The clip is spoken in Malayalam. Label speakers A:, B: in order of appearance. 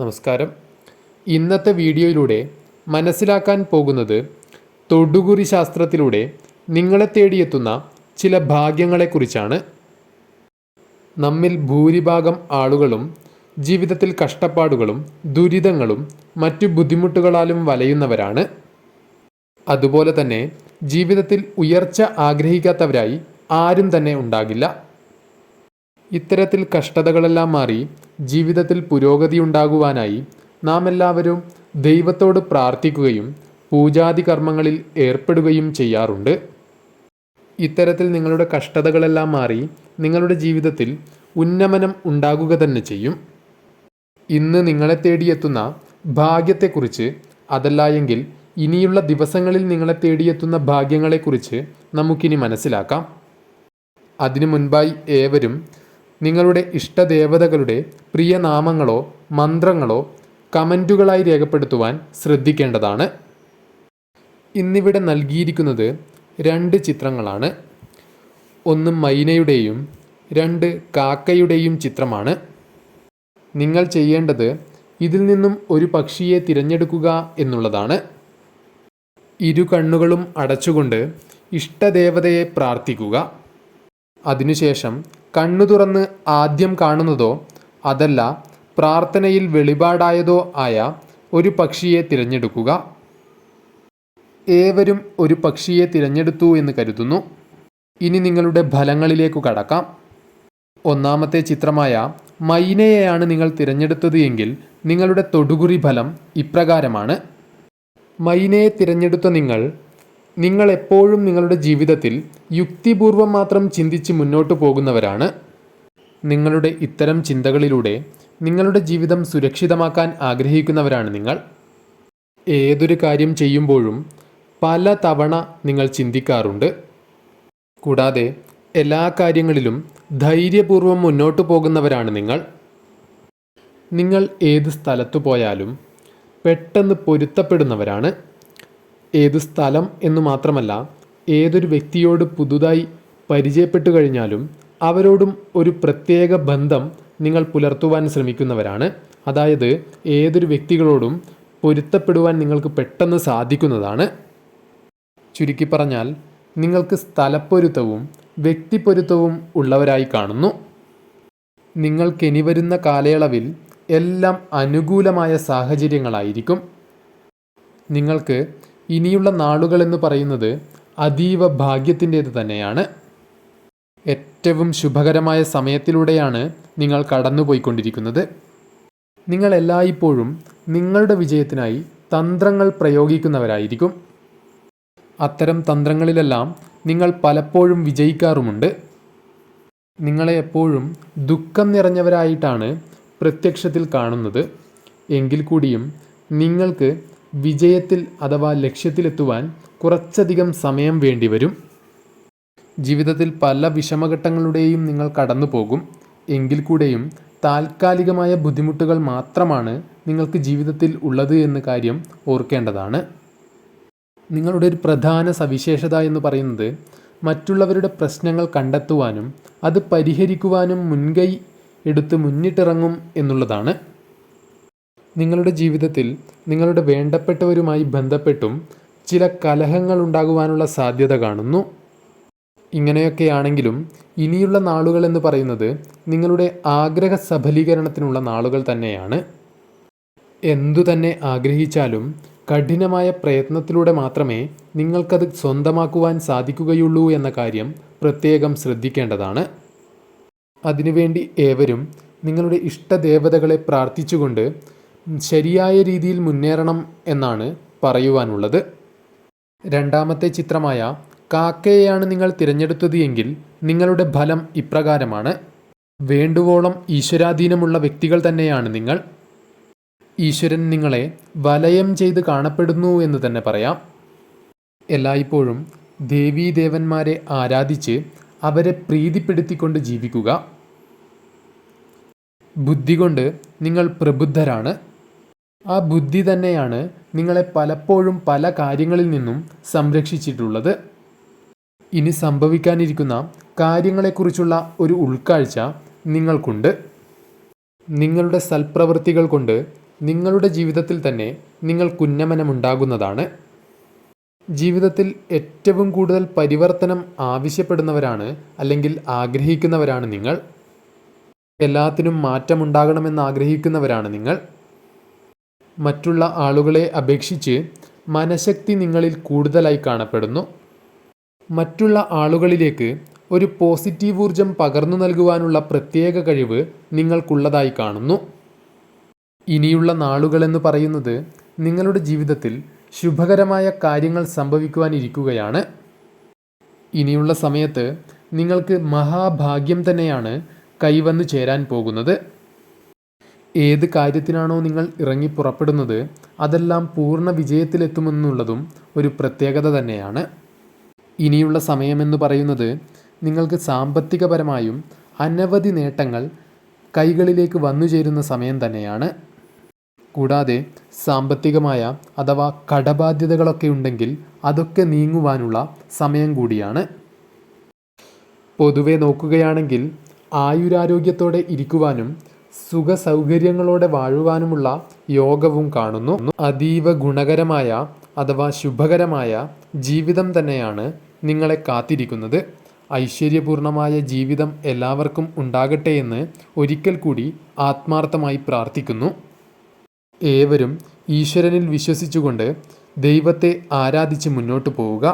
A: നമസ്കാരം. ഇന്നത്തെ വീഡിയോയിലൂടെ മനസ്സിലാക്കാൻ പോകുന്നത് തൊടുകുറി ശാസ്ത്രത്തിലൂടെ നിങ്ങളെ തേടിയെത്തുന്ന ചില ഭാഗ്യങ്ങളെക്കുറിച്ചാണ്. നമ്മിൽ ഭൂരിഭാഗം ആളുകളും ജീവിതത്തിൽ കഷ്ടപ്പാടുകളും ദുരിതങ്ങളും മറ്റു ബുദ്ധിമുട്ടുകളാലും വലയുന്നവരാണ്. അതുപോലെ തന്നെ ജീവിതത്തിൽ ഉയർച്ച ആഗ്രഹിക്കാത്തവരായി ആരും തന്നെ ഉണ്ടാകില്ല. ഇത്തരത്തിൽ കഷ്ടതകളെല്ലാം മാറി ജീവിതത്തിൽ പുരോഗതി ഉണ്ടാകുവാനായി നാം എല്ലാവരും ദൈവത്തോട് പ്രാർത്ഥിക്കുകയും പൂജാതി കർമ്മങ്ങളിൽ ഏർപ്പെടുകയും ചെയ്യാറുണ്ട്. ഇത്തരത്തിൽ നിങ്ങളുടെ കഷ്ടതകളെല്ലാം മാറി നിങ്ങളുടെ ജീവിതത്തിൽ ഉന്നമനം ഉണ്ടാകുക തന്നെ ചെയ്യും. ഇന്ന് നിങ്ങളെ തേടിയെത്തുന്ന ഭാഗ്യത്തെക്കുറിച്ച് അതല്ല എങ്കിൽ ഇനിയുള്ള ദിവസങ്ങളിൽ നിങ്ങളെ തേടിയെത്തുന്ന ഭാഗ്യങ്ങളെക്കുറിച്ച് നമുക്കിനി മനസ്സിലാക്കാം. അതിനു മുൻപായി ഏവരും നിങ്ങളുടെ ഇഷ്ടദേവതകളുടെ പ്രിയനാമങ്ങളോ മന്ത്രങ്ങളോ കമന്റുകളായി രേഖപ്പെടുത്തുവാൻ ശ്രദ്ധിക്കേണ്ടതാണ്. ഇന്നിവിടെ നൽകിയിരിക്കുന്നത് രണ്ട് ചിത്രങ്ങളാണ്. ഒന്ന് മൈനയുടെയും രണ്ട് കാക്കയുടെയും ചിത്രമാണ്. നിങ്ങൾ ചെയ്യേണ്ടത് ഇതിൽ നിന്നും ഒരു പക്ഷിയെ തിരഞ്ഞെടുക്കുക എന്നുള്ളതാണ്. ഇരു കണ്ണുകളും അടച്ചുകൊണ്ട് ഇഷ്ടദേവതയെ പ്രാർത്ഥിക്കുക. അതിനുശേഷം കണ്ണു തുറന്ന് ആദ്യം കാണുന്നതോ അതല്ല പ്രാർത്ഥനയിൽ വെളിപാടായതോ ആയ ഒരു പക്ഷിയെ തിരഞ്ഞെടുക്കുക. ഏവരും ഒരു പക്ഷിയെ തിരഞ്ഞെടുത്തു എന്ന് കരുതുന്നു. ഇനി നിങ്ങളുടെ ഫലങ്ങളിലേക്ക് കടക്കാം. ഒന്നാമത്തെ ചിത്രമായ മൈനയെയാണ് നിങ്ങൾ തിരഞ്ഞെടുത്തത് എങ്കിൽ നിങ്ങളുടെ തൊടുകുറി ഫലം ഇപ്രകാരമാണ്. മൈനയെ തിരഞ്ഞെടുത്ത നിങ്ങൾ നിങ്ങൾ എപ്പോഴും നിങ്ങളുടെ ജീവിതത്തിൽ യുക്തിപൂർവം മാത്രം ചിന്തിച്ച് മുന്നോട്ട് പോകുന്നവരാണ്. നിങ്ങളുടെ ഇത്തരം ചിന്തകളിലൂടെ നിങ്ങളുടെ ജീവിതം സുരക്ഷിതമാക്കാൻ ആഗ്രഹിക്കുന്നവരാണ് നിങ്ങൾ. ഏതൊരു കാര്യം ചെയ്യുമ്പോഴും പല തവണ നിങ്ങൾ ചിന്തിക്കാറുണ്ട്. കൂടാതെ എല്ലാ കാര്യങ്ങളിലും ധൈര്യപൂർവം മുന്നോട്ട് പോകുന്നവരാണ് നിങ്ങൾ. നിങ്ങൾ ഏത് സ്ഥലത്തു പോയാലും പെട്ടെന്ന് പൊരുത്തപ്പെടുന്നവരാണ്. ഏത് സ്ഥലം എന്ന് മാത്രമല്ല ഏതൊരു വ്യക്തിയോട് പുതുതായി പരിചയപ്പെട്ടു കഴിഞ്ഞാലും അവരോടും ഒരു പ്രത്യേക ബന്ധം നിങ്ങൾ പുലർത്തുവാൻ ശ്രമിക്കുന്നവരാണ്. അതായത് ഏതൊരു വ്യക്തികളോടും പൊരുത്തപ്പെടുവാൻ നിങ്ങൾക്ക് പെട്ടെന്ന് സാധിക്കുന്നതാണ്. ചുരുക്കി പറഞ്ഞാൽ നിങ്ങൾക്ക് സ്ഥലപ്പൊരുത്തവും വ്യക്തിപ്പൊരുത്തവും ഉള്ളവരായി കാണുന്നു. നിങ്ങൾക്കിനി വരുന്ന കാലയളവിൽ എല്ലാം അനുകൂലമായ സാഹചര്യങ്ങളായിരിക്കും. നിങ്ങൾക്ക് ഇനിയുള്ള നാളുകൾ എന്ന് പറയുന്നത് അതീവ ഭാഗ്യത്തിന്റേത് തന്നെയാണ്. ഏറ്റവും ശുഭകരമായ സമയത്തിലൂടെയാണ് നിങ്ങൾ കടന്നുപോയിക്കൊണ്ടിരിക്കുന്നത്. നിങ്ങൾ എല്ലായ്പ്പോഴും നിങ്ങളുടെ വിജയത്തിനായി തന്ത്രങ്ങൾ പ്രയോഗിക്കുന്നവരായിരിക്കും. അത്തരം തന്ത്രങ്ങളിലെല്ലാം നിങ്ങൾ പലപ്പോഴും വിജയിക്കാറുമുണ്ട്. നിങ്ങളെ എപ്പോഴും ദുഃഖം നിറഞ്ഞവരായിട്ടാണ് പ്രത്യക്ഷത്തിൽ കാണുന്നത്. എങ്കിൽ കൂടിയും നിങ്ങൾക്ക് വിജയത്തിൽ അഥവാ ലക്ഷ്യത്തിലെത്തുവാൻ കുറച്ചധികം സമയം വേണ്ടിവരും. ജീവിതത്തിൽ പല വിഷമഘട്ടങ്ങളുടെയും നിങ്ങൾ കടന്നു പോകും എങ്കിൽ കൂടെയും താൽക്കാലികമായ ബുദ്ധിമുട്ടുകൾ മാത്രമാണ് നിങ്ങൾക്ക് ജീവിതത്തിൽ ഉള്ളത് എന്ന കാര്യം ഓർക്കേണ്ടതാണ്. നിങ്ങളുടെ ഒരു പ്രധാന സവിശേഷത എന്ന് പറയുന്നത് മറ്റുള്ളവരുടെ പ്രശ്നങ്ങൾ കണ്ടെത്തുവാനും അത് പരിഹരിക്കുവാനും മുൻകൈ എടുത്ത് മുന്നിട്ടിറങ്ങും എന്നുള്ളതാണ്. നിങ്ങളുടെ ജീവിതത്തിൽ നിങ്ങളുടെ വേണ്ടപ്പെട്ടവരുമായി ബന്ധപ്പെട്ടും ചില കലഹങ്ങൾ ഉണ്ടാകുവാനുള്ള സാധ്യത കാണുന്നു. ഇങ്ങനെയൊക്കെയാണെങ്കിലും ഇനിയുള്ള നാളുകൾ എന്ന് പറയുന്നത് നിങ്ങളുടെ ആഗ്രഹ സഫലീകരണത്തിനുള്ള നാളുകൾ തന്നെയാണ്. എന്തു തന്നെ ആഗ്രഹിച്ചാലും കഠിനമായ പ്രയത്നത്തിലൂടെ മാത്രമേ നിങ്ങൾക്കത് സ്വന്തമാക്കുവാൻ സാധിക്കുകയുള്ളൂ എന്ന കാര്യം പ്രത്യേകം ശ്രദ്ധിക്കേണ്ടതാണ്. അതിനുവേണ്ടി ഏവരും നിങ്ങളുടെ ഇഷ്ടദേവതകളെ പ്രാർത്ഥിച്ചുകൊണ്ട് ശരിയായ രീതിയിൽ മുന്നേറണം എന്നാണ് പറയുവാനുള്ളത്. രണ്ടാമത്തെ ചിത്രമായ കാക്കയെയാണ് നിങ്ങൾ തിരഞ്ഞെടുത്തത് എങ്കിൽ നിങ്ങളുടെ ഫലം ഇപ്രകാരമാണ്. വേണ്ടുവോളം ഈശ്വരാധീനമുള്ള വ്യക്തികൾ തന്നെയാണ് നിങ്ങൾ. ഈശ്വരൻ നിങ്ങളെ വലയം ചെയ്ത് കാണപ്പെടുന്നു എന്ന് തന്നെ പറയാം. എല്ലായ്പ്പോഴും ദേവീദേവന്മാരെ ആരാധിച്ച് അവരെ പ്രീതിപ്പെടുത്തിക്കൊണ്ട് ജീവിക്കുക. ബുദ്ധി കൊണ്ട് നിങ്ങൾ പ്രബുദ്ധരാണ്. ആ ബുദ്ധി തന്നെയാണ് നിങ്ങളെ പലപ്പോഴും പല കാര്യങ്ങളിൽ നിന്നും സംരക്ഷിച്ചിട്ടുള്ളത്. ഇനി സംഭവിക്കാനിരിക്കുന്ന കാര്യങ്ങളെക്കുറിച്ചുള്ള ഒരു ഉൾക്കാഴ്ച നിങ്ങൾക്കുണ്ട്. നിങ്ങളുടെ സൽപ്രവൃത്തികൾ കൊണ്ട് നിങ്ങളുടെ ജീവിതത്തിൽ തന്നെ നിങ്ങൾക്കുന്നമനമുണ്ടാകുന്നതാണ് ജീവിതത്തിൽ ഏറ്റവും കൂടുതൽ പരിവർത്തനം ആവശ്യപ്പെടുന്നവരാണ് അല്ലെങ്കിൽ ആഗ്രഹിക്കുന്നവരാണ് നിങ്ങൾ. എല്ലാത്തിനും മാറ്റമുണ്ടാകണമെന്ന് ആഗ്രഹിക്കുന്നവരാണ് നിങ്ങൾ. മറ്റുള്ള ആളുകളെ അപേക്ഷിച്ച് മനഃശക്തി നിങ്ങളിൽ കൂടുതലായി കാണപ്പെടുന്നു. മറ്റുള്ള ആളുകളിലേക്ക് ഒരു പോസിറ്റീവ് ഊർജം പകർന്നു നൽകുവാനുള്ള പ്രത്യേക കഴിവ് നിങ്ങൾക്കുള്ളതായി കാണുന്നു. ഇനിയുള്ള നാളുകളെന്ന് പറയുന്നത് നിങ്ങളുടെ ജീവിതത്തിൽ ശുഭകരമായ കാര്യങ്ങൾ സംഭവിക്കുവാനിരിക്കുകയാണ് ഇനിയുള്ള സമയത്ത് നിങ്ങൾക്ക് മഹാഭാഗ്യം തന്നെയാണ് കൈവന്നു ചേരാൻ പോകുന്നത്. ഏത് കാര്യത്തിനാണോ നിങ്ങൾ ഇറങ്ങി പുറപ്പെടുന്നത് അതെല്ലാം പൂർണ വിജയത്തിലെത്തുമെന്നുള്ളതും ഒരു പ്രത്യേകത തന്നെയാണ്. ഇനിയുള്ള സമയമെന്ന് പറയുന്നത് നിങ്ങൾക്ക് സാമ്പത്തികപരമായും അനവധി നേട്ടങ്ങൾ കൈകളിലേക്ക് വന്നു ചേരുന്ന സമയം തന്നെയാണ്. കൂടാതെ സാമ്പത്തികമായ അഥവാ കടബാധ്യതകളൊക്കെ ഉണ്ടെങ്കിൽ അതൊക്കെ നീങ്ങുവാനുള്ള സമയം കൂടിയാണ്. പൊതുവെ നോക്കുകയാണെങ്കിൽ ആയുരാരോഗ്യത്തോടെ ഇരിക്കുവാനും സുഖ സൗകര്യങ്ങളോടെ വാഴുവാനുമുള്ള യോഗവും കാണുന്നു. അതീവ ഗുണകരമായ അഥവാ ശുഭകരമായ ജീവിതം തന്നെയാണ് നിങ്ങളെ കാത്തിരിക്കുന്നത്. ഐശ്വര്യപൂർണമായ ജീവിതം എല്ലാവർക്കും ഉണ്ടാകട്ടെ എന്ന് ഒരിക്കൽ കൂടി ആത്മാർത്ഥമായി പ്രാർത്ഥിക്കുന്നു. ഏവരും ഈശ്വരനിൽ വിശ്വസിച്ചുകൊണ്ട് ദൈവത്തെ ആരാധിച്ച് മുന്നോട്ട് പോവുക.